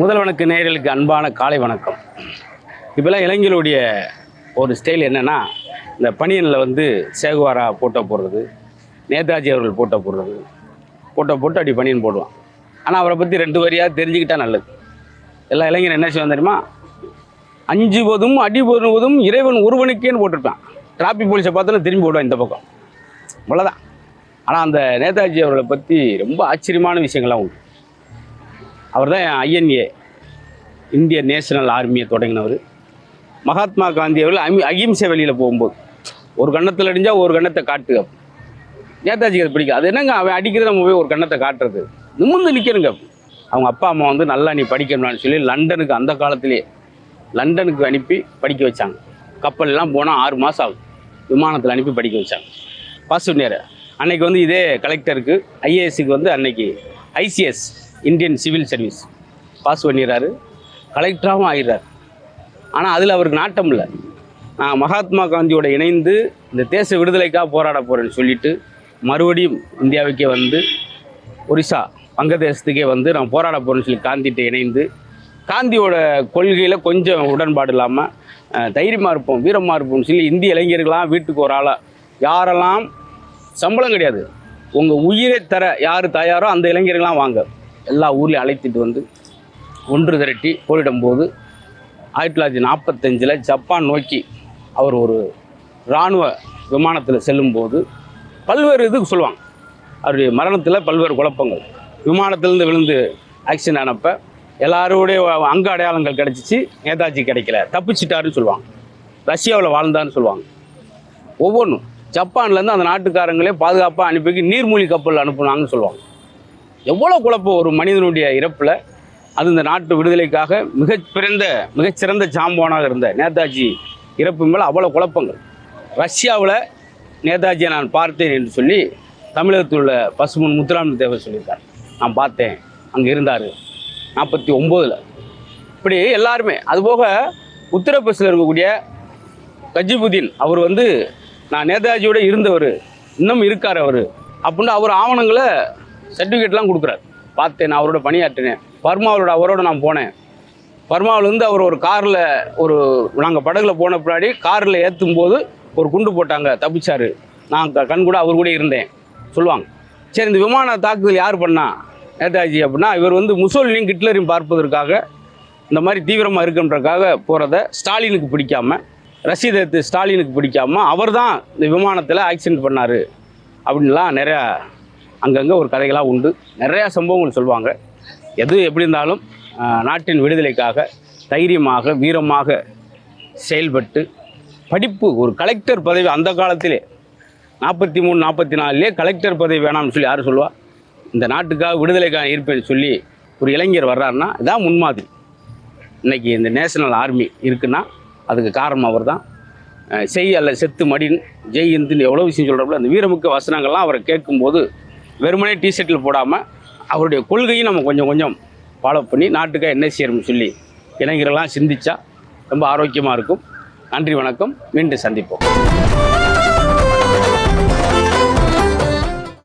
முதல்வனுக்கு நேர்களுக்கு அன்பான காலை வணக்கம். இப்போல்லாம் இளைஞர்களுடைய ஒரு ஸ்டைல் என்னென்னா இந்த பனியனில் வந்து சேகுவாரா போட்டோ போடுறது நேதாஜி அவர்கள் போட்டோ போடுறது. போட்டோ போட்டு அப்படி பனியன் போடுவான். ஆனால் அவரை பற்றி ரெண்டு வரியாக தெரிஞ்சுக்கிட்டா நல்லது. எல்லா இளைஞரும் என்ன செய்வோம் தெரியுமா? அஞ்சுவதும் போதும் இறைவன் ஒருவனுக்கேன்னு போட்டிருப்பான். டிராஃபிக் போலீஸை பார்த்தோன்னா திரும்பி போடுவான் இந்த பக்கம். அவ்வளோதான் ஆனால் அந்த நேதாஜி அவர்களை பற்றி ரொம்ப ஆச்சரியமான விஷயங்கள்லாம் உண்டு. அவர் தான் ஐஎன்ஏ இந்திய நேஷனல் ஆர்மியை தொடங்கினவர். மகாத்மா காந்தி அவர்கள் அமி அகிம்சை வழியில் போகும்போது ஒரு கண்ணத்தில் அடிஞ்சால் ஒரு கண்ணத்தை காட்டு நேதாஜிக்கு அது பிடிக்கும் அது என்னங்க அவன் அடிக்கிறது நம்ம போய் ஒரு கன்னத்தை காட்டுறது? நிமிர்ந்து நிற்கணுங்க அவங்க அப்பா அம்மா வந்து நல்லா நீ படிக்கணும்னு சொல்லி லண்டனுக்கு அந்த காலத்திலேயே லண்டனுக்கு அனுப்பி படிக்க வச்சாங்க. கப்பல்லாம் போனால் ஆறு மாதம் ஆகும். விமானத்தில் அனுப்பி படிக்க வச்சாங்க. பாஸ் பண்ணியார் அன்னைக்கு வந்து இதே கலெக்டருக்கு ஐஏஎஸ்க்கு வந்து அன்னைக்கு ICS Indian civil service. Pass பண்ணிடுறாரு. கலெக்டராகவும் ஆகிடுறாரு ஆனால் அதில் அவருக்கு நாட்டம் இல்லை. நான் மகாத்மா காந்தியோட இணைந்து இந்த தேச விடுதலைக்காக போராட போகிறேன்னு சொல்லிட்டு மறுபடியும் இந்தியாவுக்கே வந்து ஒரிசா வங்கதேசத்துக்கே வந்து நான் போராட போகிறேன்னு சொல்லி காந்திகிட்ட இணைந்து காந்தியோட கொள்கையில் கொஞ்சம் உடன்பாடு இல்லாமல் தைரியமாக இருப்போம் வீரமாக இருப்போம்னு சொல்லி இந்திய இளைஞர்களாம் வீட்டுக்கு ஒரு ஆளாக யாரெல்லாம் சம்பளம் கிடையாது. உங்கள் உயிரை தர யார் தயாரோ அந்த இளைஞர்கள்லாம் வாங்க. எல்லா ஊர்லேயும் அழைத்துட்டு வந்து ஒன்று திரட்டி போரிடும்போது ஆயிரத்தி தொள்ளாயிரத்தி நாற்பத்தஞ்சில் ஜப்பான் நோக்கி அவர் ஒரு இராணுவ விமானத்தில் செல்லும்போது பல்வேறு இதுக்கு சொல்லுவாங்க. அவருடைய மரணத்தில் பல்வேறு குழப்பங்கள். விமானத்திலேருந்து விழுந்து ஆக்சிடென்ட் அனுப்ப எல்லாருடைய அங்க அடையாளங்கள் கிடச்சிச்சு நேதாஜி கிடைக்கல தப்பிச்சிட்டாருன்னு சொல்லுவாங்க. ரஷ்யாவில் வாழ்ந்தான்னு சொல்லுவாங்க. ஒவ்வொன்றும் ஜப்பான்லேருந்து அந்த நாட்டுக்காரங்களே பாதுகாப்பாக அனுப்பி நீர்மூழ்கி கப்பல் அனுப்புனாங்கன்னு சொல்லுவாங்க. எவ்வளோ குழப்பம் ஒரு மனிதனுடைய இறப்பில் அது இந்த நாட்டு விடுதலைக்காக மிகப்பிறந்த மிகச்சிறந்த ஜாம்பவானாக இருந்த நேதாஜி இறப்பு மேலே அவ்வளோ குழப்பங்கள். ரஷ்யாவில் நேதாஜியை நான் பார்த்தேன் என்று சொல்லி தமிழகத்தில் உள்ள பசுமன் முத்துராமன் தேவர் சொல்லியிருக்கார். நான் பார்த்தேன். அங்கே இருந்தார். நாற்பத்தி ஒம்போதில். இப்படி எல்லாருமே அதுபோக உத்தரப்பிரதேசில் இருக்கக்கூடிய கஜிபுதீன் அவர் வந்து நான் நேதாஜியோட இருந்தவர் இன்னும் இருக்கார் அவர் அப்படின்னு அவர் ஆவணங்களை சர்டிஃபிகேட்லாம் கொடுக்குறாரு. பார்த்தேன் நான் அவரோட பணியாற்றினேன். பர்மாவோட அவரோட நான் போனேன். பர்மாவிலேருந்து அவர் ஒரு காரில் ஒரு நாங்கள் படகுல போன பின்னாடி காரில் ஏற்றும் போது ஒரு குண்டு போட்டாங்க தப்பிச்சார். நான் க- கண் கூட அவர் கூட இருந்தேன். சொல்லுவாங்க. சரி இந்த விமான தாக்குதல் யார் பண்ணா? நேதாஜி அப்படின்னா இவர் வந்து முசோலினியும் ஹிட்லரையும் பார்ப்பதற்காக இந்த மாதிரி தீவிரமாக இருக்குன்றக்காக போகிறத ஸ்டாலினுக்கு பிடிக்காம ரஷீதத்து ஸ்டாலினுக்கு பிடிக்காம அவர் தான் இந்த விமானத்தில் ஆக்சிடென்ட் பண்ணார். அப்படின்லாம் நிறையா அங்கங்கே ஒரு கதைகளாக உண்டு. நிறையா சம்பவங்கள் சொல்லுவாங்க எது எப்படி இருந்தாலும் நாட்டின் விடுதலைக்காக தைரியமாக வீரமாக செயல்பட்டு படிப்பு ஒரு கலெக்டர் பதவி அந்த காலத்திலே நாற்பத்தி மூணு நாற்பத்தி நாலுலேயே கலெக்டர் பதவி வேணாம்னு சொல்லி யார் சொல்லுவா? இந்த நாட்டுக்காக விடுதலைக்காக இருப்பேன்னு சொல்லி ஒரு இளைஞர் வர்றாருன்னா இதான் முன்மாதிரி. இன்றைக்கி இந்த நேஷனல் ஆர்மி இருக்குன்னா அதுக்கு காரணம் அவர் தான் செய் அல்ல செத்து மடின் ஜெய் இந்துன்னு எவ்வளோ விஷயம் சொல்கிறப்பல அந்த வீரமுக்க வசனங்கள்லாம் அவரை கேட்கும்போது வெறுமனே டிஷர்ட்டில் போடாமல் அவருடைய கொள்கையும் நம்ம கொஞ்சம் கொஞ்சம் ஃபாலோ பண்ணி நாட்டுக்காக என்ன செய்யணும்னு சொல்லி இளைஞர்கள்லாம் சிந்திச்சா ரொம்ப ஆரோக்கியமாக இருக்கும். நன்றி வணக்கம். மீண்டும் சந்திப்போம்.